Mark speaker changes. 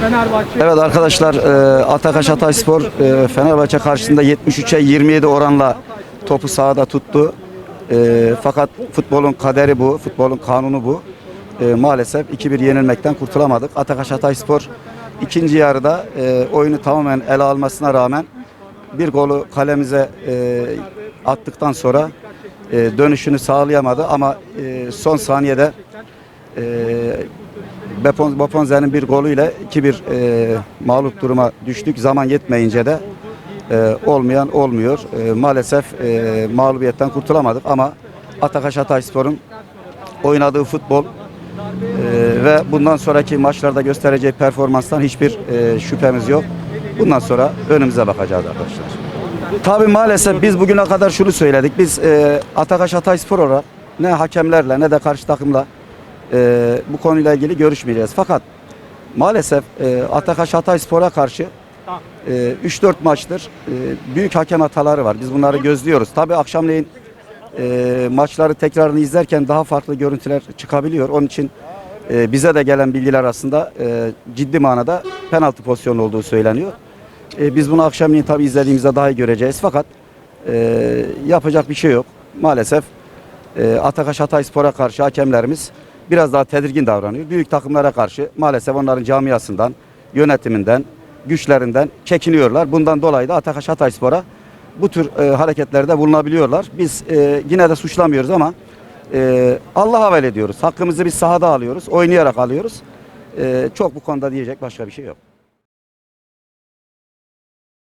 Speaker 1: Fenerbahçe.
Speaker 2: Evet arkadaşlar e, Atakaş Hatayspor e, Fenerbahçe karşısında 73'e 27 oranla topu sahada tuttu. E, fakat futbolun kaderi bu, futbolun kanunu bu. Maalesef 2-1 yenilmekten kurtulamadık. Atakaş Hatayspor ikinci yarıda oyunu tamamen ele almasına rağmen bir golü kalemize attıktan sonra dönüşünü sağlayamadı ama son saniyede Bepon, bir golüyle 2-1 e, mağlup duruma düştük. Zaman yetmeyince de e, olmayan olmuyor. E, maalesef e, mağlubiyetten kurtulamadık ama Atakaş Hatayspor'un oynadığı futbol e, ve bundan sonraki maçlarda göstereceği performanstan hiçbir e, şüphemiz yok. Bundan sonra önümüze bakacağız arkadaşlar. Tabii maalesef biz bugüne kadar şunu söyledik. Biz e, Atakaş Hatayspor olarak ne hakemlerle ne de karşı takımla e, bu konuyla ilgili görüşmeyeceğiz. Fakat maalesef e, Atakaş Hatayspor'a karşı e, 3-4 maçtır e, büyük hakem hataları var. Biz bunları gözlüyoruz. Tabii akşamleyin e, maçları tekrarını izlerken daha farklı görüntüler çıkabiliyor. Onun için e, bize de gelen bilgiler arasında e, ciddi manada penaltı pozisyonu olduğu söyleniyor. E, biz bunu akşamleyin tabii izlediğimizde daha iyi göreceğiz. Fakat e, yapacak bir şey yok. Maalesef e, Atakaş Hatayspor'a karşı hakemlerimiz biraz daha tedirgin davranıyor. Büyük takımlara karşı maalesef onların camiasından, yönetiminden, güçlerinden çekiniyorlar. Bundan dolayı da Atakaş Hatayspor'a bu tür e, hareketlerde bulunabiliyorlar. Biz e, yine de suçlamıyoruz ama e, Allah'a havale ediyoruz. Hakkımızı biz sahada alıyoruz, oynayarak alıyoruz. E, çok bu konuda diyecek başka bir şey yok.